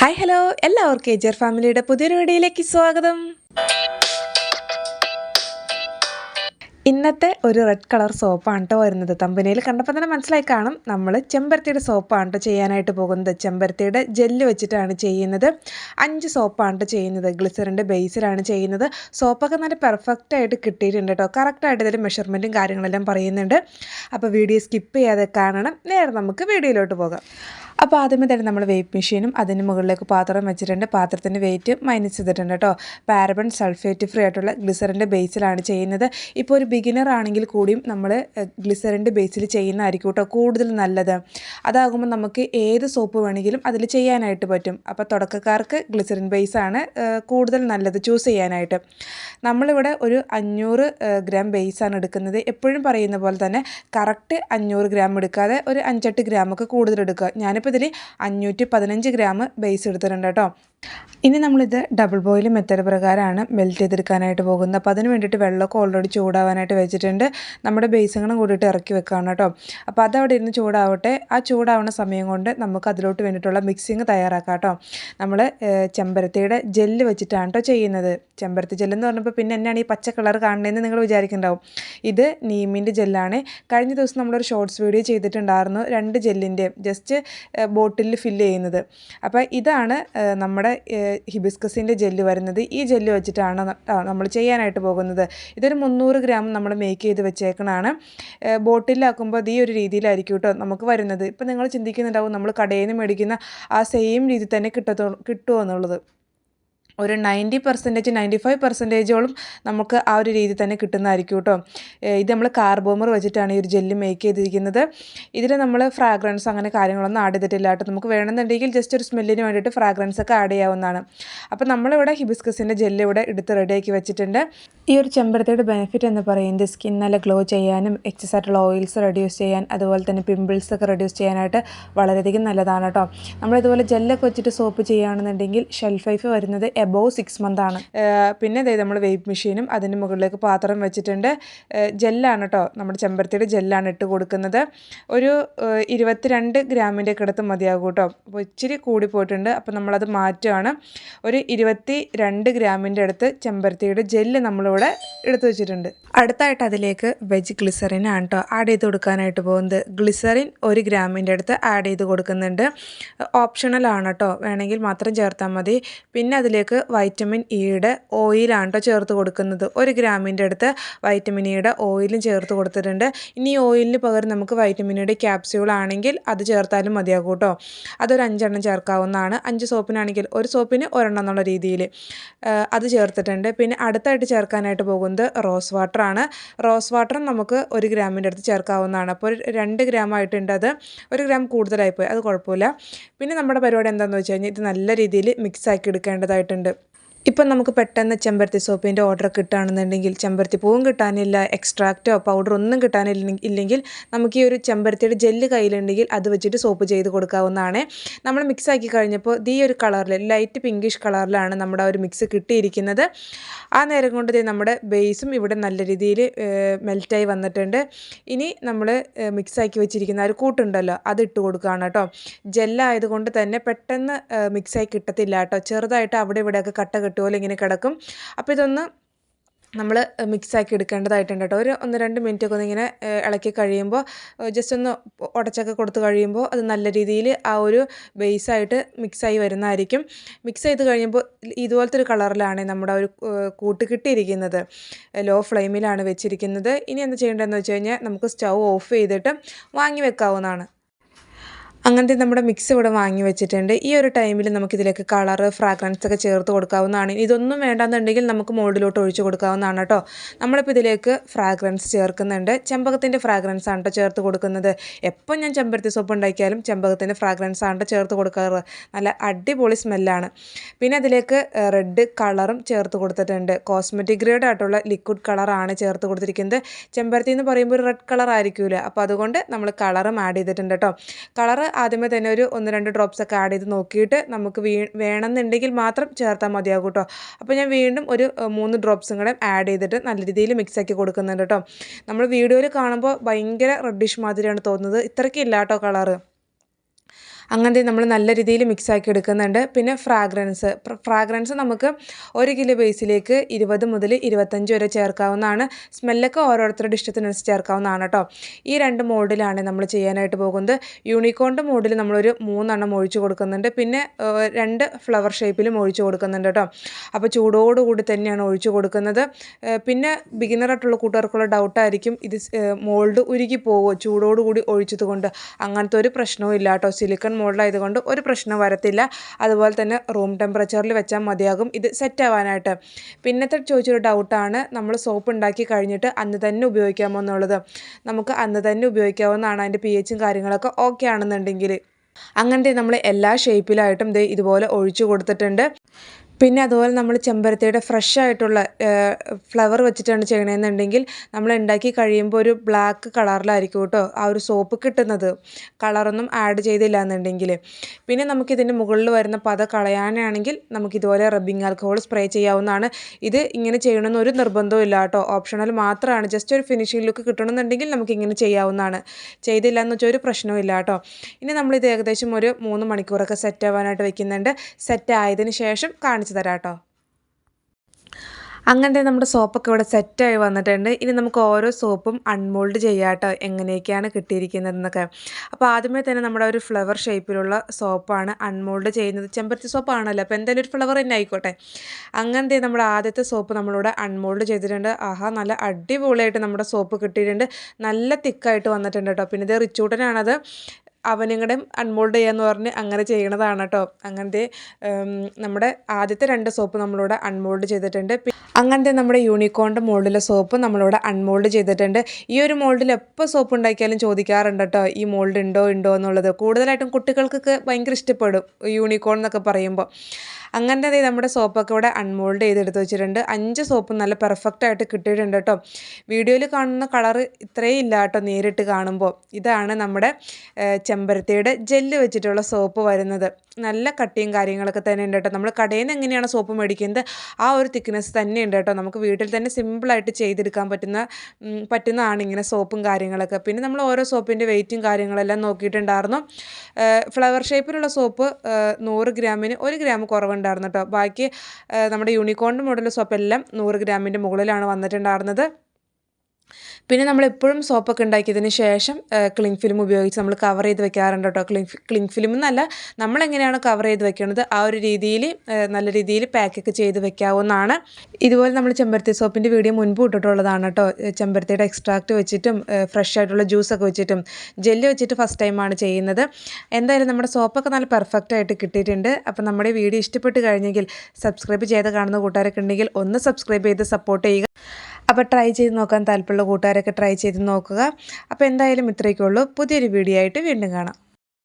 Hi hello എല്ലാവർക്കും എജർ ഫാമിലിയുടെ പുതിയൊരു വീഡിയോയിലേക്ക് സ്വാഗതം. ഇന്നത്തെ ഒരു റെഡ് കളർ സോപ്പാണ് കേട്ടോ വരുന്നത്. തമ്പനയിൽ കണ്ടപ്പോൾ തന്നെ മനസ്സിലായി കാണും. നമ്മൾ ചെമ്പരത്തിയുടെ സോപ്പാണ് കേട്ടോ ചെയ്യാനായിട്ട് പോകുന്നത്. ചെമ്പരത്തിയുടെ ജെല്ല് വെച്ചിട്ടാണ് ചെയ്യുന്നത്. അഞ്ച് സോപ്പാണ് കേട്ടോ ചെയ്യുന്നത്. ഗ്ലിസറിന്റെ ബേസിലാണ് ചെയ്യുന്നത്. സോപ്പൊക്കെ നല്ല പെർഫെക്റ്റ് ആയിട്ട് കിട്ടിയിട്ടുണ്ട് കേട്ടോ കറക്റ്റായിട്ട് ഇതിൽ മെഷർമെന്റും കാര്യങ്ങളെല്ലാം പറയുന്നുണ്ട്. അപ്പോൾ വീഡിയോ സ്കിപ്പ് ചെയ്യാതെ കാണണം. നേരെ നമുക്ക് വീഡിയോയിലോട്ട് പോകാം. അപ്പോൾ ആദ്യമേ തന്നെ നമ്മൾ വെയ്റ്റ് മെഷീനും അതിന് മുകളിലേക്ക് പാത്രം വെച്ചിട്ടുണ്ട്. പാത്രത്തിന്റെ വെയിറ്റ് മൈനസ് ചെയ്തിട്ടുണ്ട് കേട്ടോ പാരബൺ സൾഫേറ്റ് ഫ്രീ ആയിട്ടുള്ള ഗ്ലിസറിന്റെ ബേസിലാണ് ചെയ്യുന്നത്. ഇപ്പോൾ ഒരു ബിഗിനർ ആണെങ്കിൽ കൂടിയും നമ്മൾ ഗ്ലിസറിന്റെ ബേസിൽ ചെയ്യുന്നതായിരിക്കും കേട്ടോ കൂടുതൽ നല്ലത്. അതാകുമ്പോൾ നമുക്ക് ഏത് സോപ്പ് വേണമെങ്കിലും അതിൽ ചെയ്യാനായിട്ട് പറ്റും. അപ്പോൾ തുടക്കക്കാർക്ക് ഗ്ലിസറിൻ ബേസാണ് കൂടുതൽ നല്ലത് ചൂസ് ചെയ്യാനായിട്ട്. നമ്മളിവിടെ ഒരു അഞ്ഞൂറ് ഗ്രാം ബേസാണ് എടുക്കുന്നത്. എപ്പോഴും പറയുന്ന പോലെ തന്നെ കറക്റ്റ് അഞ്ഞൂറ് ഗ്രാം എടുക്കാതെ ഒരു അഞ്ചെട്ട് ഗ്രാമൊക്കെ കൂടുതൽ എടുക്കുക. ഞാനിപ്പോൾ ഇതിൽ അഞ്ഞൂറ്റി പതിനഞ്ച് ഗ്രാം ബേസ് എടുത്തിട്ടുണ്ട് കേട്ടോ. ഇനി നമ്മളിത് ഡബിൾ ബോയിൽ മെത്തേഡ് പ്രകാരമാണ് മെൽറ്റ് ചെയ്തെടുക്കാനായിട്ട് പോകുന്നത്. അപ്പോൾ അതിന് വേണ്ടിയിട്ട് വെള്ളമൊക്കെ ഓൾറെഡി ചൂടാവാനായിട്ട് വെച്ചിട്ടുണ്ട്. നമ്മുടെ ബേസുകളും കൂടിയിട്ട് ഇറക്കി വെക്കുകയാണ് കേട്ടോ. അപ്പോൾ അതവിടെ ഇരുന്ന് ചൂടാവട്ടെ. ആ ചൂടാവുന്ന സമയം കൊണ്ട് നമുക്ക് അതിലോട്ട് വേണ്ടിയിട്ടുള്ള മിക്സിങ് തയ്യാറാക്കാം കേട്ടോ. നമ്മൾ ചെമ്പരത്തിയുടെ ജെല്ല് വെച്ചിട്ടാണ് കേട്ടോ ചെയ്യുന്നത്. ചെമ്പരത്തി ജെല്ലെന്ന് പറഞ്ഞപ്പോൾ പിന്നെ എന്നാണ് ഈ പച്ച കളർ കാണുന്നതെന്ന് നിങ്ങൾ വിചാരിക്കുന്നുണ്ടാവും. ഇത് നീമിന്റെ ജെല്ലാണ് കഴിഞ്ഞ ദിവസം നമ്മളൊരു ഷോർട്സ് വീഡിയോ ചെയ്തിട്ടുണ്ടായിരുന്നു. രണ്ട് ജെല്ലിന്റെ ജസ്റ്റ് ബോട്ടിലിൽ ഫില്ല് ചെയ്യുന്നത്. അപ്പോൾ ഇതാണ് നമ്മുടെ ഹിബിസ്കസിന്റെ ജെല്ല് വരുന്നത്. ഈ ജെല്ല് വെച്ചിട്ടാണ് നമ്മൾ ചെയ്യാനായിട്ട് പോകുന്നത്. ഇതൊരു മുന്നൂറ് ഗ്രാം നമ്മൾ മേക്ക് ചെയ്ത് വെച്ചേക്കണതാണ് ബോട്ടിലാക്കുമ്പോൾ ഈ ഒരു രീതിയിലായിരിക്കും കേട്ടോ നമുക്ക് വരുന്നത്. ഇപ്പം നിങ്ങൾ ചിന്തിക്കുന്നുണ്ടാവും നമ്മൾ കടയിൽ നിന്ന് മേടിക്കുന്ന ആ സെയിം രീതി തന്നെ കിട്ടത്തോ കിട്ടുമോ എന്നുള്ളത്. ഒരു നയന്റി പെർസെന്റേജ് നയന്റി ഫൈവ് പെർസെന്റേജോളം നമുക്ക് ആ ഒരു രീതി തന്നെ കിട്ടുന്നതായിരിക്കും കേട്ടോ. ഇത് നമ്മൾ കാർബോമർ വെച്ചിട്ടാണ് ഈ ഒരു ജെല്ല് മേക്ക് ചെയ്തിരിക്കുന്നത്. ഇതിൽ നമ്മൾ ഫ്രാഗ്രൻസ് അങ്ങനെ കാര്യങ്ങളൊന്നും ആഡ് ചെയ്തിട്ടില്ല കേട്ടോ. നമുക്ക് വേണമെന്നുണ്ടെങ്കിൽ ജസ്റ്റ് ഒരു സ്മെല്ലിന് വേണ്ടിയിട്ട് ഫ്രാഗ്രൻസ് ഒക്കെ ആഡ് ചെയ്യാവുന്നതാണ്. അപ്പോൾ നമ്മളിവിടെ ഹിബിസ്കസിന്റെ ജെല്ല് ഇവിടെ എടുത്ത് റെഡിയാക്കി വെച്ചിട്ടുണ്ട്. ഈ ഒരു ചെമ്പരത്തിയുടെ ബെനിഫിറ്റ് എന്ന് പറയുന്നത് സ്കിൻ നല്ല ഗ്ലോ ചെയ്യാനും എക്സസ് ആയിട്ടുള്ള ഓയിൽസ് റെഡ്യൂസ് ചെയ്യാൻ അതുപോലെ തന്നെ പിമ്പിൾസ് ഒക്കെ റെഡ്യൂസ് ചെയ്യാനായിട്ട് വളരെയധികം നല്ലതാണ് കേട്ടോ. നമ്മളിതുപോലെ ജെല്ലൊക്കെ വെച്ചിട്ട് സോപ്പ് ചെയ്യുകയാണെന്നുണ്ടെങ്കിൽ ഷെൽഫ് ലൈഫ് വരുന്നത് എബോവ് സിക്സ് മന്ത് ആണ്. പിന്നെ ഇതേ നമ്മൾ വെയ്പ് മെഷീനും അതിന് മുകളിലേക്ക് പാത്രം വെച്ചിട്ടുണ്ട്. ജെല്ലാണ് കേട്ടോ നമ്മുടെ ചെമ്പരത്തിയുടെ ജെല്ലാണ് ഇട്ട് കൊടുക്കുന്നത്. ഒരു ഇരുപത്തിരണ്ട് ഗ്രാമിന്റെ കിടത്ത് മതിയാകും കേട്ടോ അപ്പോൾ ഇച്ചിരി കൂടി പോയിട്ടുണ്ട്. അപ്പോൾ നമ്മളത് മാറ്റുകയാണ് ഒരു ഇരുപത്തി രണ്ട് ഗ്രാമിന്റെ അടുത്ത് ചെമ്പരത്തിയുടെ ജെല്ല് നമ്മളിവിടെ എടുത്തു വെച്ചിട്ടുണ്ട്. അടുത്തായിട്ട് അതിലേക്ക് വെജ് ഗ്ലിസറിൻ ആണ് കേട്ടോ ആഡ് ചെയ്ത് കൊടുക്കാനായിട്ട് പോകുന്നത്. ഗ്ലിസറിൻ ഒരു ഗ്രാമിന്റെ അടുത്ത് ആഡ് ചെയ്ത് കൊടുക്കുന്നുണ്ട്. ഓപ്ഷണലാണ് കേട്ടോ വേണമെങ്കിൽ മാത്രം ചേർത്താൽ മതി. പിന്നെ അതിലേക്ക് വൈറ്റമിൻ ഇയുടെ ഓയിലാണ് കേട്ടോ ചേർത്ത് കൊടുക്കുന്നത്. ഒരു ഗ്രാമിന്റെ അടുത്ത് വൈറ്റമിൻ ഇയുടെ ഓയിലും ചേർത്ത് കൊടുത്തിട്ടുണ്ട്. ഇനി ഓയിലിന് പകരം നമുക്ക് വൈറ്റമിൻ ഇയുടെ ക്യാപ്സ്യൂൾ ആണെങ്കിൽ അത് ചേർത്താലും മതിയാകും കേട്ടോ അതൊരു അഞ്ചെണ്ണം ചേർക്കാവുന്നതാണ്. അഞ്ച് സോപ്പിനാണെങ്കിൽ ഒരു സോപ്പിന് ഒരെണ്ണം എന്നുള്ള രീതിയിൽ അത് ചേർത്തിട്ടുണ്ട്. പിന്നെ അടുത്തായിട്ട് ചേർക്കാനായിട്ട് പോകുന്നത് റോസ് വാട്ടറാണ് റോസ് വാട്ടറും നമുക്ക് ഒരു ഗ്രാമിന്റെ അടുത്ത് ചേർക്കാവുന്നതാണ്. അപ്പോൾ രണ്ട് ഗ്രാം ആയിട്ടുണ്ട് അത്. ഒരു ഗ്രാം കൂടുതലായിപ്പോയി അത് കുഴപ്പമില്ല. പിന്നെ നമ്മുടെ പരിപാടി എന്താണെന്ന് വെച്ച് കഴിഞ്ഞാൽ ഇത് നല്ല രീതിയിൽ മിക്സ് ആക്കി എടുക്കേണ്ടതായിട്ടുണ്ട്. ഉണ്ട് ഇപ്പം നമുക്ക് പെട്ടെന്ന് ചെമ്പരത്തി സോപ്പിന്റെ ഓർഡർ കിട്ടുകയാണെന്നുണ്ടെങ്കിൽ ചെമ്പരത്തി പൂവും കിട്ടാനില്ല എക്സ്ട്രാക്റ്റോ പൗഡർ ഒന്നും കിട്ടാനില്ല ഇല്ലെങ്കിൽ നമുക്ക് ഈ ഒരു ചെമ്പരത്തിയുടെ ജെല്ല് കയ്യിലുണ്ടെങ്കിൽ അത് വെച്ചിട്ട് സോപ്പ് ചെയ്ത് കൊടുക്കാവുന്നതാണ്. നമ്മൾ മിക്സ് ആക്കി കഴിഞ്ഞപ്പോൾ ഈ ഒരു കളറിൽ ലൈറ്റ് പിങ്കിഷ് കളറിലാണ് നമ്മുടെ ഒരു മിക്സ് കിട്ടിയിരിക്കുന്നത്. ആ നേരം കൊണ്ട് നമ്മുടെ ബേസും ഇവിടെ നല്ല രീതിയിൽ മെൽറ്റായി വന്നിട്ടുണ്ട്. ഇനി നമ്മൾ മിക്സ് ആക്കി വെച്ചിരിക്കുന്ന ഒരു കൂട്ടുണ്ടല്ലോ അത് ഇട്ട് കൊടുക്കുകയാണ് കേട്ടോ. ജെല്ലായതുകൊണ്ട് തന്നെ പെട്ടെന്ന് മിക്സായി കിട്ടത്തില്ല കേട്ടോ. ചെറുതായിട്ട് അവിടെ ഇവിടെയൊക്കെ കട്ട കെട്ടുപോലെ ഇങ്ങനെ കിടക്കും. അപ്പോൾ ഇതൊന്ന് നമ്മൾ മിക്സാക്കി എടുക്കേണ്ടതായിട്ടുണ്ട് കേട്ടോ. ഒരു ഒന്ന് രണ്ട് മിനിറ്റ് ഒക്കെ ഇങ്ങനെ ഇളക്കി കഴിയുമ്പോൾ ജസ്റ്റ് ഒന്ന് ഉടച്ചൊക്കെ കൊടുത്ത് കഴിയുമ്പോൾ അത് നല്ല രീതിയിൽ ആ ഒരു ബേസായിട്ട് മിക്സായി വരുന്നതായിരിക്കും. മിക്സ് ചെയ്ത് കഴിയുമ്പോൾ ഇതുപോലത്തെ ഒരു കളറിലാണ് നമ്മുടെ ഒരു കൂട്ട് കിട്ടിയിരിക്കുന്നത്. ലോ ഫ്ലെയിമിലാണ് വെച്ചിരിക്കുന്നത്. ഇനി എന്താ ചെയ്യേണ്ടതെന്ന് വെച്ച് കഴിഞ്ഞാൽ നമുക്ക് സ്റ്റൗ ഓഫ് ചെയ്തിട്ട് വാങ്ങി വെക്കാവുന്നതാണ്. അങ്ങനത്തെ നമ്മുടെ മിക്സ് ഇവിടെ വാങ്ങി വെച്ചിട്ടുണ്ട്. ഈ ഒരു ടൈമിൽ നമുക്ക് ഇതിലേക്ക് കളർ ഫ്രാഗ്രൻസ് ഒക്കെ ചേർത്ത് കൊടുക്കാവുന്നതാണ്. ഇതൊന്നും വേണ്ടാന്നുണ്ടെങ്കിൽ നമുക്ക് മോൾഡിലോട്ട് ഒഴിച്ച് കൊടുക്കാവുന്നതാണ് കേട്ടോ നമ്മളിപ്പോൾ ഇതിലേക്ക് ഫ്രാഗ്രൻസ് ചേർക്കുന്നുണ്ട്. ചെമ്പകത്തിന്റെ ഫ്രാഗ്രൻസ് ആണ് കേട്ടോ ചേർത്ത് കൊടുക്കുന്നത്. എപ്പോൾ ഞാൻ ചെമ്പരത്തി സോപ്പ് ഉണ്ടാക്കിയാലും ചെമ്പകത്തിന്റെ ഫ്രാഗ്രൻസ് ആണ് കേട്ടോ ചേർത്ത് കൊടുക്കാറ്. നല്ല അടിപൊളി സ്മെല്ലാണ് പിന്നെ അതിലേക്ക് റെഡ് കളറും ചേർത്ത് കൊടുത്തിട്ടുണ്ട്. കോസ്മെറ്റിക് ഗ്രേഡ് ആയിട്ടുള്ള ലിക്വിഡ് കളറാണ് ചേർത്ത് കൊടുത്തിരിക്കുന്നത്. ചെമ്പരത്തി എന്ന് പറയുമ്പോൾ ഒരു റെഡ് കളർ ആയിരിക്കില്ല അപ്പോൾ അതുകൊണ്ട് നമ്മൾ കളറും ആഡ് ചെയ്തിട്ടുണ്ട് കേട്ടോ കളറ് ആദ്യമേ തന്നെ ഒരു ഒന്ന് രണ്ട് ഡ്രോപ്സ് ഒക്കെ ആഡ് ചെയ്ത് നോക്കിയിട്ട് നമുക്ക് വീ വേണമെന്നുണ്ടെങ്കിൽ മാത്രം ചേർത്താൽ മതിയാകും കേട്ടോ. അപ്പോൾ ഞാൻ വീണ്ടും ഒരു മൂന്ന് ഡ്രോപ്സും കൂടെ ആഡ് ചെയ്തിട്ട് നല്ല രീതിയിൽ മിക്സ് ആക്കി കൊടുക്കുന്നുണ്ട് കേട്ടോ. നമ്മൾ വീഡിയോയിൽ കാണുമ്പോൾ ഭയങ്കര റെഡിഷ് മാതിരിയാണ് തോന്നുന്നത്. ഇത്രയ്ക്കില്ല കേട്ടോ കളറ് അങ്ങനത്തെ നമ്മൾ നല്ല രീതിയിൽ മിക്സാക്കി എടുക്കുന്നുണ്ട്. പിന്നെ ഫ്രാഗ്രൻസ് ഫ്രാഗ്രൻസ് നമുക്ക് ഒരു കിലോ ബേസിലേക്ക് ഇരുപത് മുതൽ ഇരുപത്തഞ്ച് വരെ ചേർക്കാവുന്നതാണ്. സ്മെല്ലൊക്കെ ഓരോരുത്തരുടെ ഇഷ്ടത്തിനനുസരിച്ച് ചേർക്കാവുന്നതാണ് കേട്ടോ ഈ രണ്ട് മോഡിലാണ് നമ്മൾ ചെയ്യാനായിട്ട് പോകുന്നത്. യൂണിക്കോണിന്റെ മോഡിൽ നമ്മളൊരു മൂന്നെണ്ണം ഒഴിച്ചു കൊടുക്കുന്നുണ്ട്. പിന്നെ രണ്ട് ഫ്ലവർ ഷേപ്പിലും ഒഴിച്ചു കൊടുക്കുന്നുണ്ട് കേട്ടോ അപ്പോൾ ചൂടോടുകൂടി തന്നെയാണ് ഒഴിച്ചു കൊടുക്കുന്നത്. പിന്നെ ബിഗിനറായിട്ടുള്ള കൂട്ടുകാർക്കുള്ള ഡൗട്ടായിരിക്കും ഇത് മോൾഡ് ഉരുകി പോവോ? ചൂടോടുകൂടി ഒഴിച്ചത് കൊണ്ട് അങ്ങനത്തെ ഒരു പ്രശ്നവും ഇല്ല കേട്ടോ സിലിക്കൺ മോൾഡായതുകൊണ്ട് ഒരു പ്രശ്നം വരത്തില്ല. അതുപോലെ തന്നെ റൂം ടെമ്പറേച്ചറിൽ വെച്ചാൽ മതിയാകും. ഇത് സെറ്റ് ആവാനായിട്ട് പിന്നത്തെ ചോദിച്ചൊരു ഡൗട്ടാണ് നമ്മൾ സോപ്പ് ഉണ്ടാക്കി കഴിഞ്ഞിട്ട് അന്ന് തന്നെ ഉപയോഗിക്കാമോ എന്നുള്ളത്. നമുക്ക് അന്ന് തന്നെ ഉപയോഗിക്കാവുന്നതാണ് അതിന്റെ പി എച്ചും കാര്യങ്ങളൊക്കെ ഓക്കെ ആണെന്നുണ്ടെങ്കിൽ. അങ്ങനത്തെ നമ്മൾ എല്ലാ ഷേപ്പിലായിട്ടും ദേ ഇതുപോലെ ഒഴിച്ചു കൊടുത്തിട്ടുണ്ട്. പിന്നെ അതുപോലെ നമ്മൾ ചെമ്പരത്തിയുടെ ഫ്രഷ് ആയിട്ടുള്ള ഫ്ലവർ വെച്ചിട്ടാണ് ചെയ്യണമെന്നുണ്ടെങ്കിൽ നമ്മൾ ഉണ്ടാക്കി കഴിയുമ്പോൾ ഒരു ബ്ലാക്ക് കളറിലായിരിക്കും കേട്ടോ ആ ഒരു സോപ്പ് കിട്ടുന്നത്. കളറൊന്നും ആഡ് ചെയ്തില്ല എന്നുണ്ടെങ്കിൽ പിന്നെ നമുക്കിതിന്റെ മുകളിൽ വരുന്ന പത കളയാനാണെങ്കിൽ നമുക്ക് ഇതുപോലെ റബ്ബിംഗ് ആൽക്കഹോൾ സ്പ്രേ ചെയ്യാവുന്നതാണ്. ഇത് ഇങ്ങനെ ചെയ്യണമെന്ന് ഒരു നിർബന്ധവും ഇല്ല കേട്ടോ. ഓപ്ഷണൽ മാത്രമാണ്. ജസ്റ്റ് ഒരു ഫിനിഷിംഗ് ലുക്ക് കിട്ടണമെന്നുണ്ടെങ്കിൽ നമുക്ക് ഇങ്ങനെ ചെയ്യാവുന്നതാണ്. ചെയ്തില്ല എന്ന് വെച്ചാൽ ഒരു പ്രശ്നവും ഇല്ല കേട്ടോ. ഇനി നമ്മളിത് ഏകദേശം ഒരു മൂന്ന് മണിക്കൂറൊക്കെ സെറ്റ് ആവാനായിട്ട് വെക്കുന്നുണ്ട്. സെറ്റ് ആയതിന് ശേഷം കാണിച്ചു തരാം കേട്ടോ അങ്ങനത്തെ നമ്മുടെ സോപ്പൊക്കെ ഇവിടെ സെറ്റായി വന്നിട്ടുണ്ട്. ഇനി നമുക്ക് ഓരോ സോപ്പും അൺമോൾഡ് ചെയ്യാം കേട്ടോ എങ്ങനെയൊക്കെയാണ് കിട്ടിയിരിക്കുന്നതെന്നൊക്കെ. അപ്പോൾ ആദ്യമേ തന്നെ നമ്മുടെ ഒരു ഫ്ലവർ ഷേപ്പിലുള്ള സോപ്പാണ് അൺമോൾഡ് ചെയ്യുന്നത്. ചെമ്പരത്തി സോപ്പാണല്ലോ. അപ്പോൾ എന്തായാലും ഒരു ഫ്ലവർ തന്നെ ആയിക്കോട്ടെ. അങ്ങനത്തെ നമ്മുടെ ആദ്യത്തെ സോപ്പ് നമ്മളിവിടെ അൺമോൾഡ് ചെയ്തിട്ടുണ്ട്. ആഹാ നല്ല അടിപൊളിയായിട്ട് നമ്മുടെ സോപ്പ് കിട്ടിയിട്ടുണ്ട്. നല്ല തിക്കായിട്ട് വന്നിട്ടുണ്ട് കേട്ടോ. പിന്നെ ഇത് റിച്ചൂട്ടനാണത്. അവനിങ്ങടെ അൺമോൾഡ് ചെയ്യാന്ന് പറഞ്ഞ് അങ്ങനെ ചെയ്യണതാണ് കേട്ടോ അങ്ങനത്തെ നമ്മുടെ ആദ്യത്തെ രണ്ട് സോപ്പ് നമ്മളിവിടെ അൺമോൾഡ് ചെയ്തിട്ടുണ്ട്. അങ്ങനത്തെ നമ്മുടെ യൂണിക്കോണിന്റെ മോൾഡിലെ സോപ്പ് നമ്മളിവിടെ അൺമോൾഡ് ചെയ്തിട്ടുണ്ട്. ഈ ഒരു മോൾഡിൽ എപ്പോൾ സോപ്പ് ഉണ്ടാക്കിയാലും ചോദിക്കാറുണ്ട് കേട്ടോ ഈ മോൾഡ് ഉണ്ടോ ഉണ്ടോ എന്നുള്ളത്. കൂടുതലായിട്ടും കുട്ടികൾക്കൊക്കെ ഭയങ്കര ഇഷ്ടപ്പെടും യൂണിക്കോൺ എന്നൊക്കെ പറയുമ്പോൾ അങ്ങനത്തെ ദേ നമ്മുടെ സോപ്പൊക്കെ ഇവിടെ അൺമോൾഡ് ചെയ്തെടുത്ത് വെച്ചിട്ടുണ്ട്. അഞ്ച് സോപ്പും നല്ല പെർഫെക്റ്റ് ആയിട്ട് കിട്ടിയിട്ടുണ്ട് കേട്ടോ. വീഡിയോയിൽ കാണുന്ന കളറ് ഇത്രയും ഇല്ല കേട്ടോ നേരിട്ട് കാണുമ്പോൾ. ഇതാണ് നമ്മുടെ ചെമ്പരത്തിയുടെ ജെല്ല് വെച്ചിട്ടുള്ള സോപ്പ് വരുന്നത്. നല്ല കട്ടിയും കാര്യങ്ങളൊക്കെ തന്നെ ഉണ്ട് കേട്ടോ. നമ്മൾ കടയിൽ നിന്ന് എങ്ങനെയാണ് സോപ്പ് മേടിക്കുന്നത്? ആ ഒരു തിക്നെസ് തന്നെ ഉണ്ട് കേട്ടോ. നമുക്ക് വീട്ടിൽ തന്നെ സിമ്പിളായിട്ട് ചെയ്തെടുക്കാൻ പറ്റുന്ന പറ്റുന്നതാണ് ഇങ്ങനെ സോപ്പും കാര്യങ്ങളൊക്കെ. പിന്നെ നമ്മൾ ഓരോ സോപ്പിന്റെ വെയിറ്റും കാര്യങ്ങളെല്ലാം നോക്കിയിട്ടുണ്ടായിരുന്നു. ഫ്ലവർ ഷേപ്പിലുള്ള സോപ്പ് നൂറ് ഗ്രാമിന് ഒരു ഗ്രാം കുറവുണ്ടായിരുന്നു കേട്ടോ. ബാക്കി നമ്മുടെ യൂണിക്കോണിന്റെ മോഡൽ സോപ്പ് എല്ലാം നൂറ് ഗ്രാമിന്റെ മുകളിലാണ് വന്നിട്ടുണ്ടായിരുന്നത്. പിന്നെ നമ്മൾ എപ്പോഴും സോപ്പൊക്കെ ഉണ്ടാക്കിയതിന് ശേഷം ക്ലിങ് ഫിലിം ഉപയോഗിച്ച് നമ്മൾ കവർ ചെയ്ത് വെക്കാറുണ്ട് കേട്ടോ. ക്ലിങ് ക്ലിങ് ഫിലിം എന്നല്ല നമ്മളെങ്ങനെയാണ് കവർ ചെയ്ത് വെക്കുന്നത് ആ ഒരു രീതിയിൽ നല്ല രീതിയിൽ പാക്കൊക്കെ ചെയ്ത് വെക്കാവുന്നതാണ്. ഇതുപോലെ നമ്മൾ ചെമ്പരത്തി സോപ്പിന്റെ വീഡിയോ മുൻപ് ഇട്ടിട്ടുള്ളതാണ് കേട്ടോ. ചെമ്പരത്തിയുടെ എക്സ്ട്രാക്റ്റ് വെച്ചിട്ടും ഫ്രഷ് ആയിട്ടുള്ള ജ്യൂസൊക്കെ വെച്ചിട്ടും ജെല്ല് വെച്ചിട്ട് ഫസ്റ്റ് ടൈമാണ് ചെയ്യുന്നത്. എന്തായാലും നമ്മുടെ സോപ്പൊക്കെ നല്ല പെർഫെക്റ്റ് ആയിട്ട് കിട്ടിയിട്ടുണ്ട്. അപ്പോൾ നമ്മുടെ വീഡിയോ ഇഷ്ടപ്പെട്ട് കഴിഞ്ഞെങ്കിൽ സബ്സ്ക്രൈബ് ചെയ്ത് കാണുന്ന കൂട്ടുകാരൊക്കെ ഉണ്ടെങ്കിൽ ഒന്ന് സബ്സ്ക്രൈബ് ചെയ്ത് സപ്പോർട്ട് ചെയ്യുക. അപ്പോൾ ട്രൈ ചെയ്ത് നോക്കാൻ താല്പര്യമുള്ള കൂട്ടുകാരൊക്കെ ട്രൈ ചെയ്ത് നോക്കുക. അപ്പോൾ എന്തായാലും ഇത്രയൊക്കെ ഉള്ളൂ. പുതിയൊരു വീഡിയോ ആയിട്ട് വീണ്ടും കാണാം.